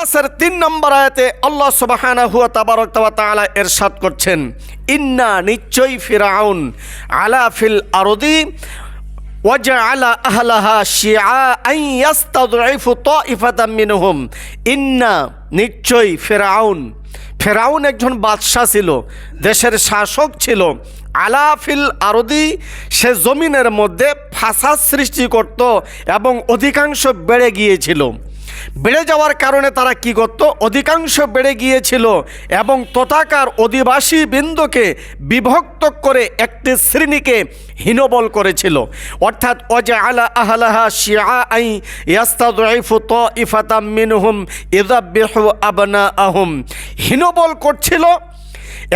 ক্লাসের তিন নম্বর আয়াতে আল্লাহ সুবাহানা হুয়া তাবারক তাওয়া তাআলা এরশাদ করছেন ইন্না নিশ্চয়ই ফিরাউন আলা ফিল আরদি وجعل أهلها شيعا يستضعف طائفة منهم ইন্না নিশ্চয়ই ফেরাউন ফেরাউন একজন বাদশাহ ছিল দেশের শাসক ছিল আলাফিল আরদি সে জমিনের মধ্যে ফাসাদ সৃষ্টি করত এবং অধিকাংশ বেড়ে গিয়েছিল বেড়ে যাওয়ার কারণে তারা কি করত? অধিকাংশ বেড়ে গিয়েছিল এবং তথাকার অধিবাসী বৃন্দকে বিভক্ত করে একটি শ্রেণীকে হীনবল করেছিল। অর্থাৎ অজে আলা আহলাহা শিয়া আই ইয়াস্তাদু ত ইফাতাম মিনহুম ইদাবিহু আবনা আহুম হীনবল করছিল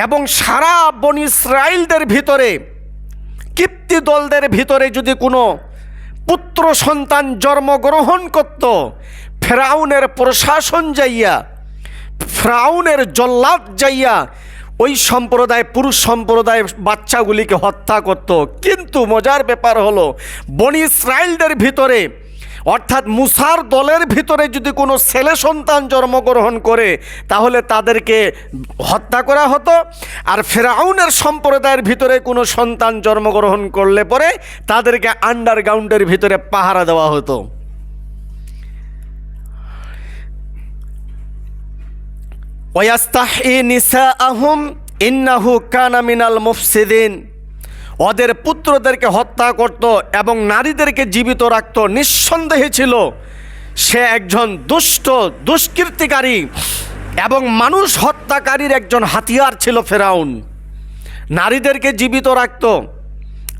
এবং সারা বন ইসরায়েলদের ভিতরে কীর্তি দলদের ভিতরে যদি কোনো পুত্র সন্তান জন্মগ্রহণ করত ফেরাউনের প্রশাসন যাইয়া, ফ্রাউনের জল্লাদ যাইয়া ওই সম্প্রদায়, পুরুষ সম্প্রদায় বাচ্চাগুলিকে হত্যা করত। কিন্তু মজার ব্যাপার হলো, বনি ইসরায়েলদের ভিতরে, অর্থাৎ মুসার দলের ভিতরে যদি কোনো ছেলে সন্তান জন্মগ্রহণ করে, তাহলে তাদেরকে হত্যা করা হতো। আর ফেরাউনের সম্প্রদায়ের ভিতরে কোনো সন্তান জন্মগ্রহণ করলে পরে তাদেরকে আন্ডারগ্রাউন্ডের ভিতরে পাহারা দেওয়া হতো। ওয়াস্তাহি নিসা আহম ইন্নাহু কানা মিনাল মুফসিদিন। ওদের পুত্রদেরকে হত্যা করত এবং নারীদেরকে জীবিত রাখত। নিঃসন্দেহে ছিল সে একজন দুষ্ট, দুষ্কৃতিকারী এবং মানুষ হত্যাকারীর একজন হাতিয়ার ছিল ফেরাউন। নারীদেরকে জীবিত রাখত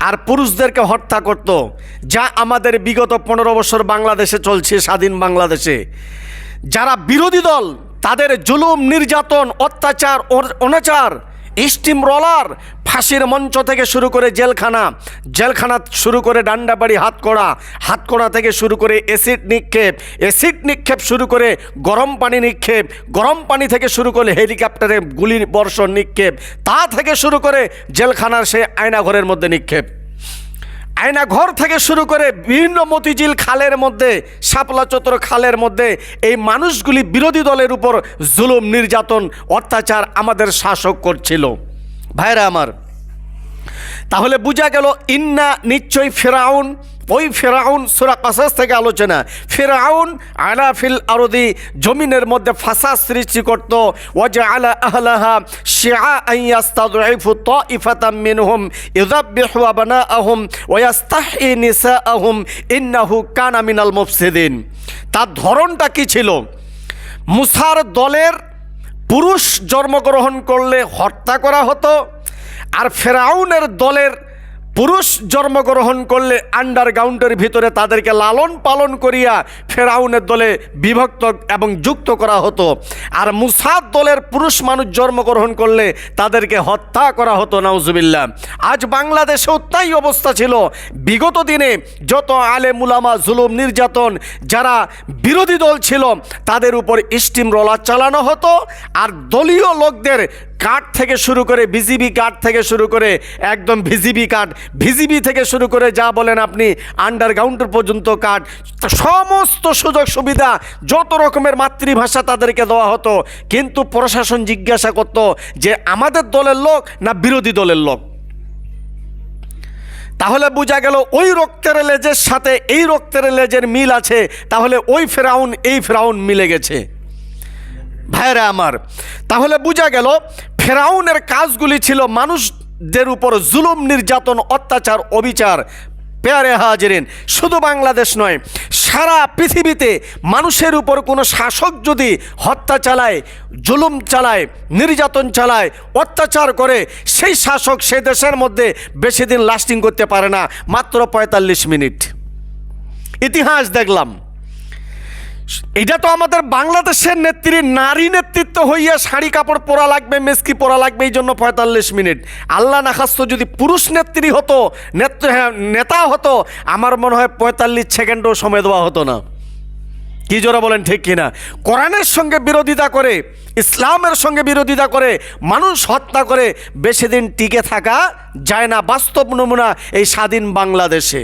আর পুরুষদেরকে হত্যা করত। যা আমাদের বিগত পনেরো বছর বাংলাদেশে চলছে, স্বাধীন বাংলাদেশে। যারা বিরোধী দল তাদের জুলুম, নির্যাতন, অত্যাচার অনাচার, স্টিম রলার, ফাঁসির মঞ্চ থেকে শুরু করে জেলখানা জেলখানা শুরু করে ডান্ডাবাড়ি, হাতকড়া হাতকড়া থেকে শুরু করে অ্যাসিড নিক্ষেপ অ্যাসিড নিক্ষেপ শুরু করে গরম পানি নিক্ষেপ, গরম পানি থেকে শুরু করে হেলিকপ্টারে গুলির বর্ষণ নিক্ষেপ, তা থেকে শুরু করে জেলখানার সে আয়নাঘরের মধ্যে নিক্ষেপ। আয়না ঘর থেকে শুরু করে বিভিন্ন মতিঝিল খালের মধ্যে, শাপলা চত্বর খালের মধ্যে এই মানুষগুলি বিরোধী দলের উপর জুলুম, নির্যাতন, অত্যাচার আমাদের শাসক করছিল। ভাইরা আমার, তাহলে বোঝা গেল, ইন্না নিশ্চয়ই ফেরাউন ওই ফেরাউন সুরা কাসাস থেকে আলোচনা। ফেরাউন আলা ফিল আরদি, জমিনের মধ্যে ফাঁসা সৃষ্টি করত। ওয়াজা আলা আহলাহা শিয়া আইয়াস্তাদুইফু তাইফাতাম মিনহুম, ইযাববিহু আবনাআহুম ওয়া ইয়াস্তাহি নিসাআহুম, ইন্নাহু কানা মিনাল মুফসিদিন। তার ধরনটা কি ছিল? মুসার দলের পুরুষ জন্মগ্রহণ করলে হত্যা করা হতো, আর ফেরাউনের দলের পুরুষ জন্মগ্রহণ করলে আন্ডারগ্রাউন্ডের ভিতরে তাদেরকে লালন পালন করিয়া ফেরাউনের দলে বিভক্ত এবং যুক্ত করা হতো। আর মুসাদ দলের পুরুষ মানুষ জন্মগ্রহণ করলে তাদেরকে হত্যা করা হতো, নাউজুবিল্লাহ। আজ বাংলাদেশেও তাই অবস্থা ছিল। বিগত দিনে যত আলে মুলামা জুলুম নির্যাতন, যারা বিরোধী দল ছিল, তাদের উপর স্টিম রোলার চালানো হতো। আর দলীয় লোকদের কার্ড থেকে শুরু করে, বিজিবি কার্ড থেকে শুরু করে, একদম ভিজিবি কার্ড ভিজিবি থেকে শুরু করে যা বলেন আপনি আন্ডারগ্রাউন্ড পর্যন্ত কার্ড সমস্ত সুযোগ সুবিধা, যত রকমের মাতৃভাষা তাদেরকে দেওয়া হতো, কিন্তু প্রশাসন জিজ্ঞাসা করতো যে আমাদের দলের লোক না বিরোধী দলের লোক? তাহলে বোঝা গেল ওই রক্তের লেজের সাথে এই রক্তের লেজের মিল আছে, তাহলে ওই ফেরাউন, এই ফেরাউন মিলে গেছে। ভাইরা আমার, তাহলে বোঝা গেল ফেরাউনের কাজগুলি ছিল মানুষদের উপর জুলুম, নির্যাতন, অত্যাচার, অবিচার, পেয়ারে হাজিরেন। শুধু বাংলাদেশ নয়, সারা পৃথিবীতে মানুষের উপর কোনো শাসক যদি হত্যা চালায়, জুলুম চালায়, নির্যাতন চালায়, অত্যাচার করে, সেই শাসক সে দেশের মধ্যে বেশি দিন লাস্টিং করতে পারে না। মাত্র পঁয়তাল্লিশ মিনিট। ইতিহাস দেখলাম। এটা তো আমাদের বাংলাদেশের নেত্রী নারী নেতৃত্ব হইয়া শাড়ি কাপড় পরা লাগবে মেসকি পরা লাগবে এই জন্য পঁয়তাল্লিশ মিনিট। আল্লাহ নাখাস্ত যদি পুরুষ নেত্রী হতো হ্যাঁ, নেতা হতো আমার মনে হয় পঁয়তাল্লিশ সেকেন্ডও সময় দেওয়া হতো না। কি জোরা বলেন ঠিক কিনা? কোরআনের সঙ্গে বিরোধিতা করে ইসলামের সঙ্গে বিরোধিতা করে মানুষ হত্যা করে বেশি দিন টিকে থাকা যায় না। বাস্তব নমুনা এই স্বাধীন বাংলাদেশে।